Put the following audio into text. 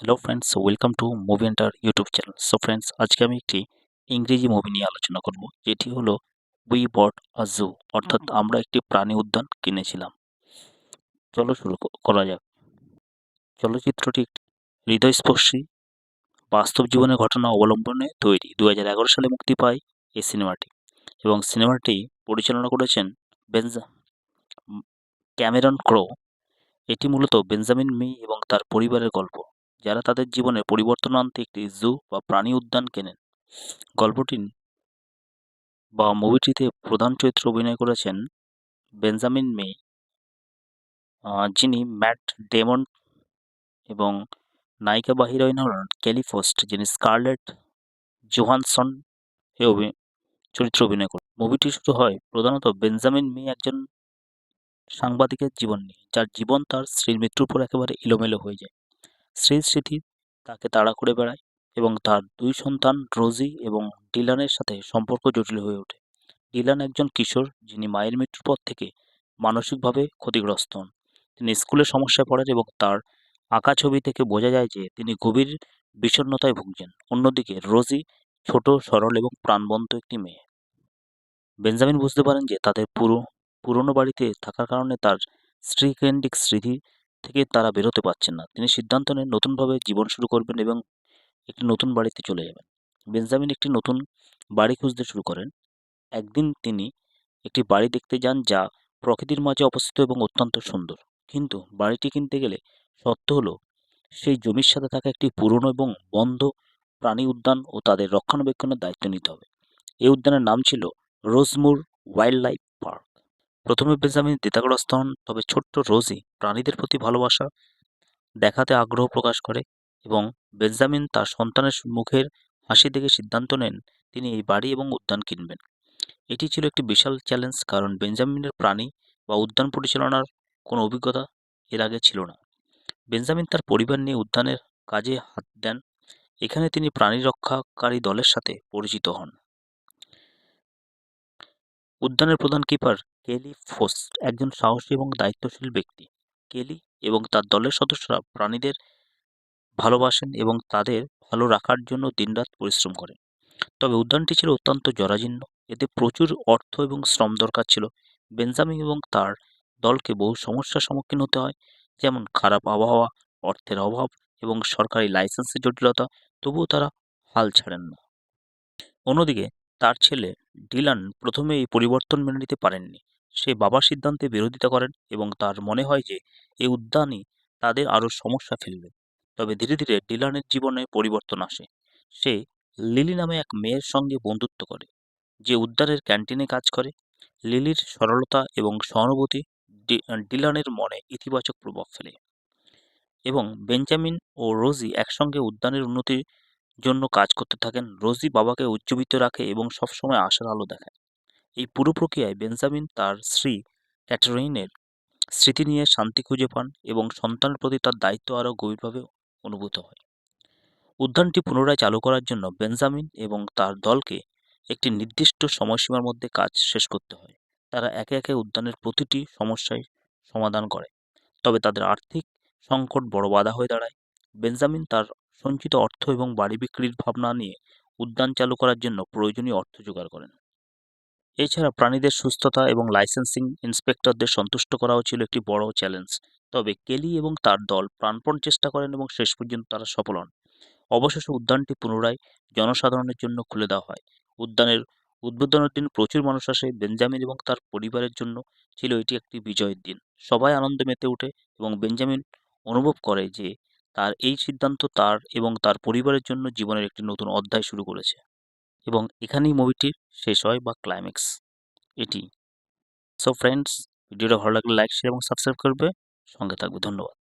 Hello friends welcome to movie enter YouTube channel so friends আজকে আমি একটি ইংরেজি মুভি নিয়ে আলোচনা করব যেটি হলো উই বট আ জু অর্থাৎ আমরা একটি প্রাণী উদ্যান কিনেছিলাম। চলো শুরু করা যাক। চলচ্চিত্রটি একটি হৃদয়স্পর্শী বাস্তব জীবনের ঘটনা অবলম্বনে তৈরি দু হাজার এগারো সালে মুক্তি পায় এই সিনেমাটি। এবং সিনেমাটি পরিচালনা করেছেন উম, ক্যামেরন ক্রো। এটি মূলত বেঞ্জামিন মি এবং তার পরিবারের গল্প। যারা তাদের জীবনে পরিবর্তন আনতে একটি জু বা প্রাণী উদ্যান কেনেন। গল্পটি বা মুভিটিতে প্রধান চরিত্রে অভিনয় করেছেন বেঞ্জামিন মে যিনি ম্যাট ডেমন এবং নায়িকা বা হিরোইন হলেন কেলি ফোস্ট, যিনি স্কারলেট জোহানসন এ চরিত্রে অভিনয় করেন। মুভিটি শুরু হয় প্রধানত বেঞ্জামিন মি একজন সাংবাদিকের জীবন নিয়ে, যার জীবন তার স্ত্রীর মৃত্যুর পর একেবারে এলোমেলো হয়ে যায়। স্মৃতি তাকে তাড়া করে বেড়ায় এবং তার দুই সন্তান রোজি এবং ডিলানের সাথে সম্পর্ক জটিল হয়ে ওঠে। ডিলান একজন কিশোর যিনি মায়ের মৃত্যুর পর থেকে মানসিকভাবে ক্ষতিগ্রস্ত হন। তিনি স্কুলে সমস্যায় পড়েন এবং তার আঁকা ছবি থেকে বোঝা যায় যে তিনি গভীর বিষণ্ণতায় ভুগছেন। অন্যদিকে রোজি ছোট, সরল এবং প্রাণবন্ত একটি মেয়ে। বেঞ্জামিন বুঝতে পারেন যে তাদের পুরো, পুরনো বাড়িতে থাকার কারণে তার স্ত্রীকেন্দ্রিক স্মৃতি থেকে তারা বেরোতে পারছেন না। তিনি সিদ্ধান্ত নেন নতুনভাবে জীবন শুরু করবেন এবং একটি নতুন বাড়িতে চলে যাবেন। বেঞ্জামিন একটি নতুন বাড়ি খুঁজতে শুরু করেন। একদিন তিনি একটি বাড়ি দেখতে যান যা প্রকৃতির মাঝে অবস্থিত এবং অত্যন্ত সুন্দর। কিন্তু বাড়িটি কিনতে গেলে সত্য হলো, সেই জমির সাথে থাকা একটি পুরনো এবং বন্ধ প্রাণী উদ্যান ও তাদের রক্ষণাবেক্ষণের দায়িত্ব নিতে হবে। এই উদ্যানের নাম ছিল রোজমুর ওয়াইল্ড লাইফ পার্ক। প্রথমে বেঞ্জামিন দ্বিধাগ্রস্ত হন, তবে ছোট্ট রোজি প্রাণীদের প্রতি ভালোবাসা দেখাতে আগ্রহ প্রকাশ করে এবং বেঞ্জামিন তার সন্তানের মুখের হাসি দেখে সিদ্ধান্ত নেন তিনি এই বাড়ি এবং উদ্যান কিনবেন। এটি ছিল একটি বিশাল চ্যালেঞ্জ কারণ বেঞ্জামিনের প্রাণী বা উদ্যান পরিচালনার কোনো অভিজ্ঞতা এর আগে ছিল না। বেঞ্জামিন তার পরিবার নিয়ে উদ্যানের কাজে হাত দেন। এখানে তিনি প্রাণী রক্ষাকারী দলের সাথে পরিচিত হন। উদ্যানের প্রধান কিপার কেলি ফোস্ট একজন সাহসী এবং দায়িত্বশীল ব্যক্তি। কেলি এবং তার দলের সদস্যরা প্রাণীদের ভালোবাসেন এবং তাদের ভালো রাখার জন্য দিনরাত পরিশ্রম করেন। তবে উদ্যানটি ছিল অত্যন্ত জরাজীর্ণ। এতে প্রচুর অর্থ এবং শ্রম দরকার ছিল। বেঞ্জামিন এবং তার দলকে বহু সমস্যার সম্মুখীন হতে হয়, যেমন খারাপ আবহাওয়া, অর্থের অভাব এবং সরকারি লাইসেন্সের জটিলতা। তবুও তারা হাল ছাড়েন না। অন্যদিকে তার ছেলে ডিলান প্রথমে এই পরিবর্তন মেনে নিতে পারেননি। সে বাবার সিদ্ধান্তে বিরোধিতা করেন এবং তার মনে হয় যে এই উদ্যানই তাদের আরও সমস্যা ফেলবে। তবে ধীরে ধীরে ডিলানের জীবনে পরিবর্তন আসে। সে লিলি নামে এক মেয়ের সঙ্গে বন্ধুত্ব করে, যে উদ্যানের ক্যান্টিনে কাজ করে। লিলির সরলতা এবং সহানুভূতি ডিলানের মনে ইতিবাচক প্রভাব ফেলে। এবং বেঞ্জামিন ও রোজি একসঙ্গে উদ্যানের উন্নতির জন্য কাজ করতে থাকেন রোজি বাবাকে উজ্জীবিত রাখে এবং সবসময় আশার আলো দেখায়। এই পুরো প্রক্রিয়ায় বেঞ্জামিন তার স্ত্রী ক্যাটারিনের স্মৃতি নিয়ে শান্তি খুঁজে পান এবং সন্তানের প্রতি তার দায়িত্ব আরও গভীরভাবে অনুভূত হয়। উদ্যানটি পুনরায় চালু করার জন্য বেঞ্জামিন এবং তার দলকে একটি নির্দিষ্ট সময়সীমার মধ্যে কাজ শেষ করতে হয়। তারা একে একে উদ্যানের প্রতিটি সমস্যায় সমাধান করে, তবে তাদের আর্থিক সংকট বড় বাধা হয়ে দাঁড়ায়। বেঞ্জামিন তার সঞ্চিত অর্থ এবং বাড়ি বিক্রির ভাবনা নিয়ে উদ্যান চালু করার জন্য প্রয়োজনীয় অর্থ জোগাড় করেন। এছাড়া প্রাণীদের সুস্থতা এবং লাইসেন্সিং ইন্সপেক্টরদের সন্তুষ্ট করাও ছিল একটি বড় চ্যালেঞ্জ তবে কেলি এবং তার দল প্রাণপণ চেষ্টা করেন এবং শেষ পর্যন্ত তারা সফল হন। অবশেষে উদ্যানটি পুনরায় জনসাধারণের জন্য খুলে দেওয়া হয়। উদ্যানের উদ্বোধনের দিন প্রচুর মানুষ আসে, বেঞ্জামিন এবং তার পরিবারের জন্য ছিল এটি একটি বিজয়ের দিন। সবাই আনন্দে মেতে ওঠে এবং বেঞ্জামিন অনুভব করে যে তার এই সিদ্ধান্ত তার এবং তার পরিবারের জন্য জীবনের একটি নতুন অধ্যায় শুরু করেছে এবং এখানেই মুভিটির শেষ হয় বা ক্লাইম্যাক্স এটি। সো ফ্রেন্ডস ভিডিওটা ভালো লাগলে লাইক শেয়ার এবং সাবস্ক্রাইব করবে। সঙ্গে থাকবে। ধন্যবাদ।